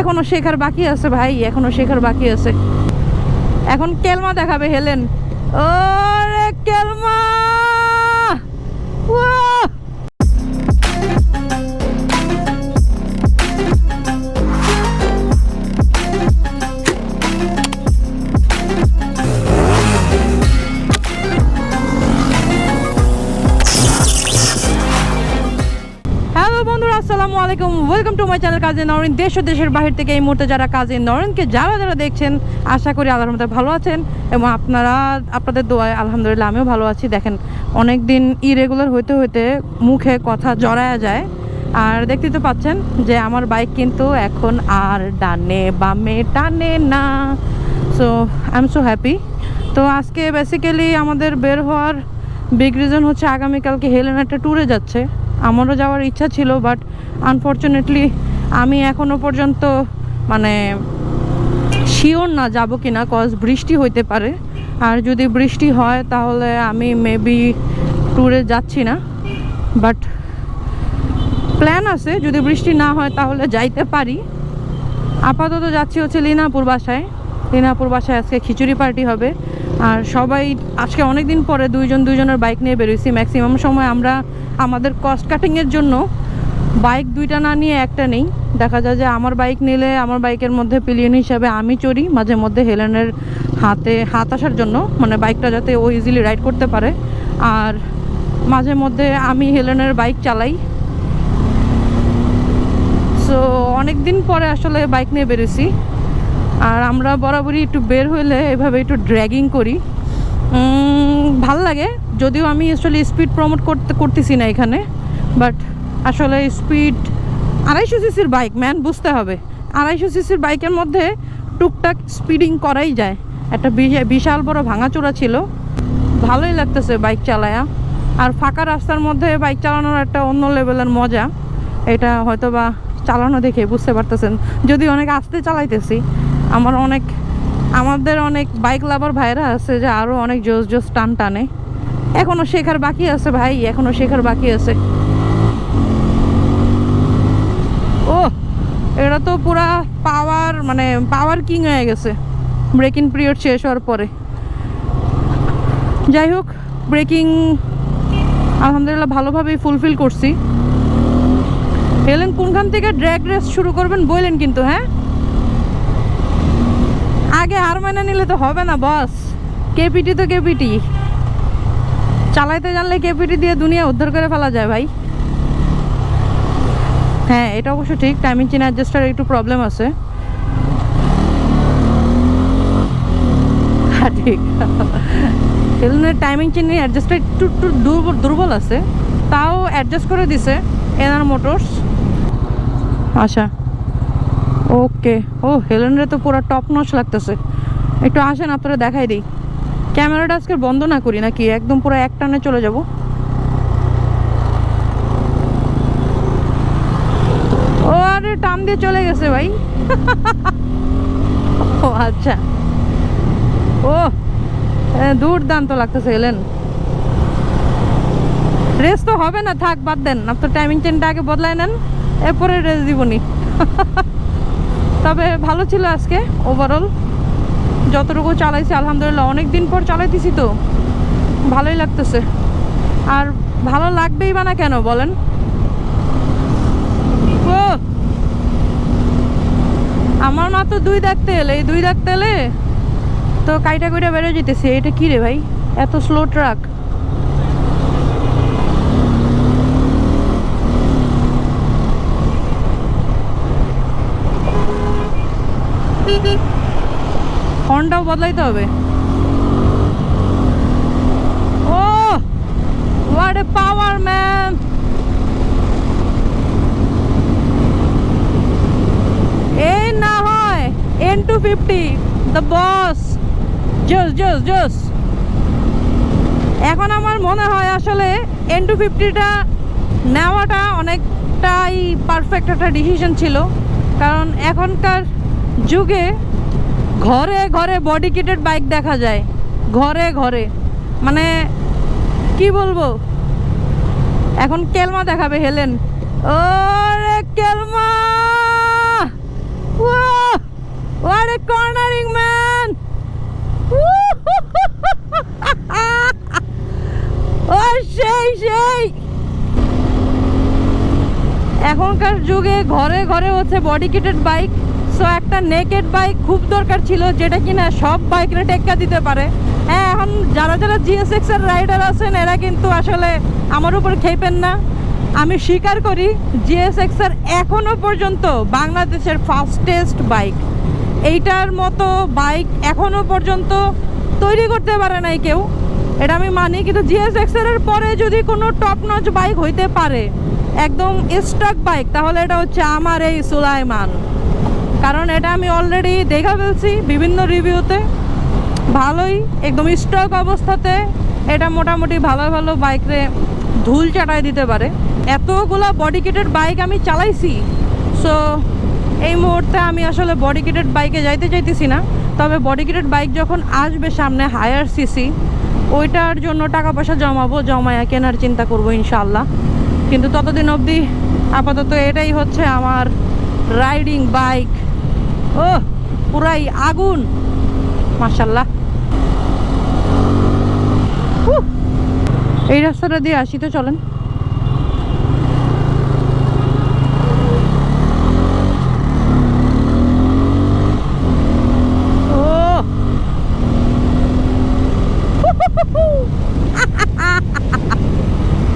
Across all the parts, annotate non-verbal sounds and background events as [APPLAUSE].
এখনও শেখার বাকি আছে ভাই, এখনও শেখার বাকি আছে। এখন কেলমা দেখাবে, হেলেন। ওরে কেলমা! আসসালামু আলাইকুম। ওয়েলকাম টু মাই চ্যানেল কাজে নরেন দেশ ও দেশের বাহির থেকে এই মুহূর্তে যারা কাজী নরেনকে যারা যারা দেখছেন, আশা করি আল্লাহর ভালো আছেন এবং আপনারা, আপনাদের দোয়ায় আলহামদুলিল্লাহ আমিও ভালো আছি। দেখেন অনেক দিন ইরেগুলার হইতে হইতে মুখে কথা জড়ায়া যায়। আর দেখতে তো পাচ্ছেন যে আমার বাইক কিন্তু এখন আর ডানে বামে টানে না। So I am so happy তো আজকে বেসিক্যালি আমাদের বের হওয়ার বিগ রিজন হচ্ছে আগামীকালকে হেলেন একটা ট্যুরে যাচ্ছে। আমারও যাওয়ার ইচ্ছা ছিল বাট আনফর্চুনেটলি আমি এখনও পর্যন্ত মানে শিওর না যাব কি না কজ বৃষ্টি হইতে পারে। আর যদি বৃষ্টি হয় তাহলে আমি মেবি ট্যুরে যাচ্ছি না। বাট প্ল্যান আছে, যদি বৃষ্টি না হয় তাহলে যাইতে পারি। আপাতত যাচ্ছি হচ্ছে লিনাপুর বাসায়। লিনাপুর বাসায় আজকে খিচুড়ি পার্টি হবে। আর সবাই আজকে অনেক দিন পরে দুইজন দুইজনের বাইক নিয়ে বেরোইছি। ম্যাক্সিমাম সময় আমরা আমাদের কস্ট কাটিংয়ের জন্য বাইক দুইটা না নিয়ে একটা নেই। দেখা যায় যে আমার বাইক নিলে আমার বাইকের মধ্যে পিলিয়ন হিসাবে আমি চড়ি, মাঝে মধ্যে হেলেনের হাতে হাত আসার জন্য। মানে বাইকটা যাতে ও ইজিলি রাইড করতে পারে। আর মাঝে মধ্যে আমি হেলেনের বাইক চালাই। সো অনেক দিন পরে আসলে বাইক নিয়ে বেরোছি আর আমরা বরাবরই একটু বের হইলে এভাবে একটু ড্র্যাগিং করি। ভালো লাগে। যদিও আমি আসলে স্পিড প্রমোট করতে, করতেছি না এখানে বাট আসলে স্পিড আড়াইশো সিসির বাইক ম্যান বুঝতে হবে। আড়াইশো সিসির বাইকের মধ্যে টুকটাক স্পিডিং করাই যায়। একটা বিশা- বিশাল বড় ভাঙাচোরা ছিল। ভালোই লাগতেছে বাইক চালায়া। আর ফাঁকা রাস্তার মধ্যে বাইক চালানোর একটা অন্য লেভেলের মজা। এটা হয়তো বা চালানো দেখে বুঝতে পারতেছেন। যদি অনেক আস্তে চালাইতেছি আমার অনেক, আমাদের অনেক বাইক লাভার ভাইরা আছে যে আরও অনেক জোস জোস টান টানে। এখনও শেখার বাকি আছে ভাই এখনও শেখার বাকি আছে। ও এটা তো পুরা পাওয়ার মানে পাওয়ার কিং হয়ে গেছে। ব্রেকিং পিরিয়ড শেষ হওয়ার পরে। যাই হোক ব্রেকিং আলহামদুলিল্লাহ ভালোভাবেই ফুলফিল করছি। এলেন, কোনখান থেকে ড্র্যাগ রেস শুরু করবেন বললেন কিন্তু হ্যাঁ? আগে হার মানা নিলে তো হবে না বস কেপিটি তো কেপিটি। চালাইতে জানলে কেপিটি দিয়ে দুনিয়া উদ্ধার করে ফেলা যায় ভাই। হ্যাঁ এটা অবশ্য ঠিক টাইমিং চেন অ্যাডজাস্টার একটু প্রবলেম আছে। হ্যাঁ ঠিক। সেলুনের টাইমিং চেন অ্যাডজাস্টার একটু একটু দুর্বল আছে। তাও অ্যাডজাস্ট করে দিছে এনার মোটরস আচ্ছা। ওকে। ও, হেলেনরে তো পুরো টপ নচ লাগতেছে। একটু আসেন, আপনারা দেখাই দিই। ক্যামেরাটা আজকে বন্ধ না করি নাকি? একদম পুরো এক টানে চলে যাব। ও, আরে, টান দিয়ে চলে গেছে ভাই। [LAUGHS] ও আচ্ছা। ও দুর্দান্ত লাগতেছে এলেন রেস তো হবে না, থাক, বাদ দেন। আপনার টাইমিং চেনটা আগে বদলায় নেন, এরপরে রেস দিবনি [LAUGHS] তবে ভালো ছিল আজকে ওভারঅল যতটুকু চালাইছি, আলহামদুলিল্লাহ অনেক দিন পর চালাইতেছি তো। ভালোই লাগতেছে। আর ভালো লাগবেই বা না কেন, বলেন? ও! আমার মা তো দুই দেখতে এলে এই দুই দেখতে এলে তো কাইটা কইটা বেড়ে যেতেছে এটা কি রে ভাই? এত স্লো ট্রাক হর্নটাও বদলাইতে হবে। ও হোয়াট এ পাওয়ার ম্যান এই না হয় N two fifty the boss জোস জোস জোস এখন আমার মনে হয় আসলে এন টু ফিফটিটা নেওয়াটা অনেকটাই পারফেক্ট একটা ডিসিশন ছিল। কারণ এখনকার যুগে ঘরে ঘরে বডি কিটেড বাইক দেখা যায়। ঘরে ঘরে। মানে কি বলব? এখন কেলমা দেখাবে, হেলেন। ওরে কেলমা! কর্নারিং ম্যান ও সেই সেই! এখনকার যুগে ঘরে ঘরে হচ্ছে বডি কিটেড বাইক সো একটা নেকেড বাইক খুব দরকার ছিল, যেটা কিনা সব বাইকরে টেক্কা দিতে পারে। হ্যাঁ এখন যারা যারা জিএসএক্স এর রাইডার আছেন, এরা কিন্তু আসলে আমার উপর খেপেন না। আমি স্বীকার করি জিএসএক্স এর এখনও পর্যন্ত বাংলাদেশের ফাস্টেস্ট বাইক এইটার মতো বাইক এখনও পর্যন্ত তৈরি করতে পারে নাই কেউ। এটা আমি মানি, কিন্তু জিএসএক্স এর পরে যদি কোনো টপ নচ বাইক হইতে পারে, একদম স্টক বাইক তাহলে এটা হচ্ছে আমার এই সুলাইমান। কারণ এটা আমি অলরেডি দেখা ফেলছি বিভিন্ন রিভিউতে ভালোই, একদম স্টক অবস্থাতে এটা মোটামুটি ভালো ভালো বাইকরে ধুল চাটাই দিতে পারে। এতগুলা বডি কিটেড বাইক আমি চালাইছি। সো এই মুহূর্তে আমি আসলে বডি কিটেড বাইকে যাইতে চাইতেছি না। তবে বডি কিটেড বাইক যখন আসবে সামনে হায়ার সিসি ওইটার জন্য টাকা পয়সা জমাবো, জমায়া কেনার চিন্তা করব ইনশাল্লাহ কিন্তু ততদিন অবধি আপাতত এটাই হচ্ছে আমার রাইডিং বাইক ও পুরাই আগুন। মার্শাল্লাহ এই রাস্তাটা দিয়ে আসি তো, চলেন।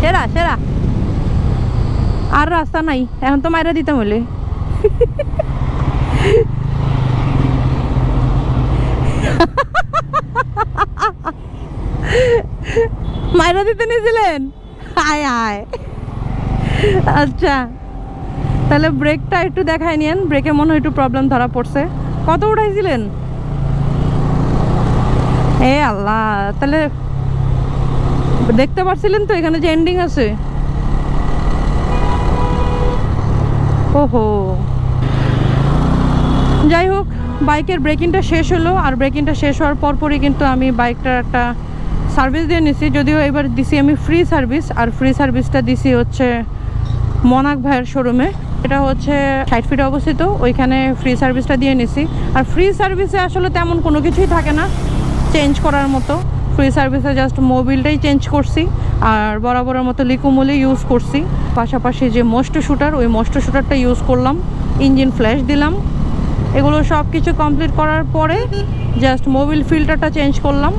সেরা সেরা। আর রাস্তা নাই, এখন তো মাইরা দিতাম বলে [LAUGHS] মাইরা দিতে নিয়েছিলেন? আয় আয় আচ্ছা তাহলে ব্রেকটা একটু দেখাই নিয়েন। ব্রেকে মনে হয় একটু প্রবলেম ধরা পড়ছে। কত উঠাইছিলেন? এ আল্লাহ, তাহলে দেখতে পারছিলেন তো এখানে যে এন্ডিং আছে? ওহো। যাই হোক বাইকের ব্রেকিংটা শেষ হলো আর ব্রেকিংটা শেষ হওয়ার পরপরই কিন্তু আমি বাইকটার একটা সার্ভিস দিয়ে নিছি। যদিও এবার দিছি আমি ফ্রি সার্ভিস আর ফ্রি সার্ভিসটা দিছি হচ্ছে মনাক ভাইয়ের শোরুমে এটা হচ্ছে ষাট ফিটে অবস্থিত, ওইখানে ফ্রি সার্ভিসটা দিয়ে নিছি। আর ফ্রি সার্ভিসে আসলে তেমন কোনো কিছুই থাকে না চেঞ্জ করার মতো। ফ্রি সার্ভিসে জাস্ট মোবিলটাই চেঞ্জ করছি আর বরাবরের মতো লিকুমুলি ইউজ করছি। পাশাপাশি যে মোস্ট শুটার ওই মোস্ট শুটারটা ইউজ করলাম। ইঞ্জিন ফ্ল্যাশ দিলাম। এগুলো সব কিছু কমপ্লিট করার পরে জাস্ট মোবিল ফিল্টারটা চেঞ্জ করলাম।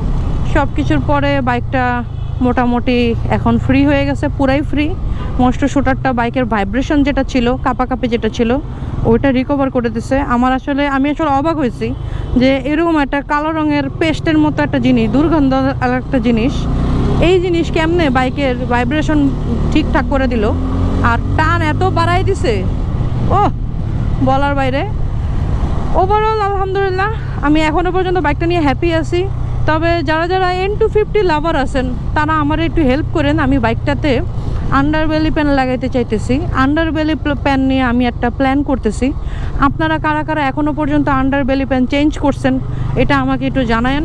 সব কিছুর পরে বাইকটা মোটামুটি এখন ফ্রি হয়ে গেছে, পুরাই ফ্রি মস্ট শুটারটা বাইকের ভাইব্রেশন যেটা ছিল, কাপাকাপি যেটা ছিল, ওইটা রিকভার করে দিছে। আমার আসলে, আমি আসলে অবাক হয়েছি যে এরকম একটা কালো রঙের পেস্টের মতো একটা জিনিস, দুর্গন্ধ একটা জিনিস, এই জিনিস কেমনে বাইকের ভাইব্রেশন ঠিকঠাক করে দিল? আর টান এত বাড়াই দিছে ও বলার বাইরে। ওভারঅল আলহামদুলিল্লাহ আমি এখনও পর্যন্ত বাইকটা নিয়ে হ্যাপি আছি। তবে যারা যারা এন টু ফিফটি লাভার আছেন, তারা আমার একটু হেল্প করেন। আমি বাইকটাতে আন্ডার বেলি প্যান লাগাইতে চাইতেছি। আন্ডার বেলি প্যান নিয়ে আমি একটা প্ল্যান করতেছি। আপনারা কারা কারা এখনও পর্যন্ত আন্ডার বেলি প্যান চেঞ্জ করছেন, এটা আমাকে একটু জানায়েন।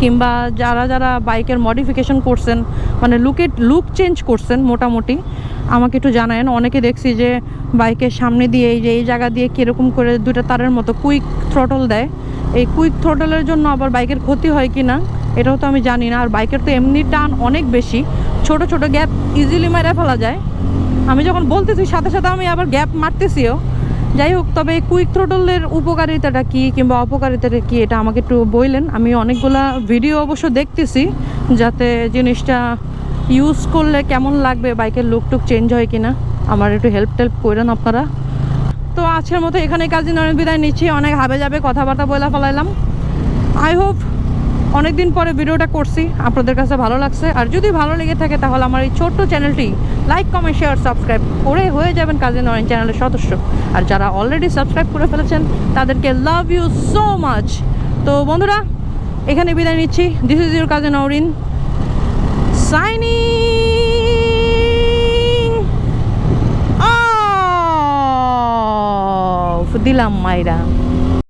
কিংবা যারা যারা বাইকের মডিফিকেশন করছেন মানে লুকের লুক চেঞ্জ করছেন মোটামুটি, আমাকে একটু জানায়েন। অনেকে দেখছি যে বাইকের সামনে দিয়ে এই যে এই জায়গা দিয়ে কীরকম করে দুটো তারের মতো কুইক থ্রটল দেয়। এই কুইক থ্রটলের জন্য আবার বাইকের ক্ষতি হয় কি না এটাও তো আমি জানি না। আর বাইকের তো এমনি টান অনেক বেশি। ছোট ছোট গ্যাপ ইজিলি মেরে ফেলা যায়। আমি যখন বলতেছি, সাথে সাথে আমি আবার গ্যাপ মারতেছিও। যাই হোক, তবে এই কুইক থ্রোটলের উপকারিতাটা কি কিংবা অপকারিতাটা কি, এটা আমাকে একটু বললেন। আমি অনেকগুলা ভিডিও অবশ্য দেখতেছি, যাতে জিনিসটা ইউজ করলে কেমন লাগবে, বাইকের লুক টুক চেঞ্জ হয় কিনা। আমার একটু হেল্প টেল্প করেন আপনারা। তো আজকের মতো এখানে কাজী নরেন বিদায় নিচ্ছি। অনেক হাবে যাবে, কথাবার্তা বলে ফেলাইলাম। আই হোপ অনেকদিন পরে ভিডিওটা করছি। আপনাদের কাছে ভালো লাগছে। আর যদি ভালো লেগে থাকে তাহলে আমার এই ছোট্ট চ্যানেলটি লাইক কমেন্ট শেয়ার সাবস্ক্রাইব করে হয়ে যাবেন কাজী নরেন চ্যানেলের সদস্য। আর যারা অলরেডি সাবস্ক্রাইব করে ফেলেছেন, তাদেরকে লাভ ইউ সো মাচ তো বন্ধুরা এখানে বিদায় নিচ্ছি। This is your Kazi Norin signing দিলাম মাইরা।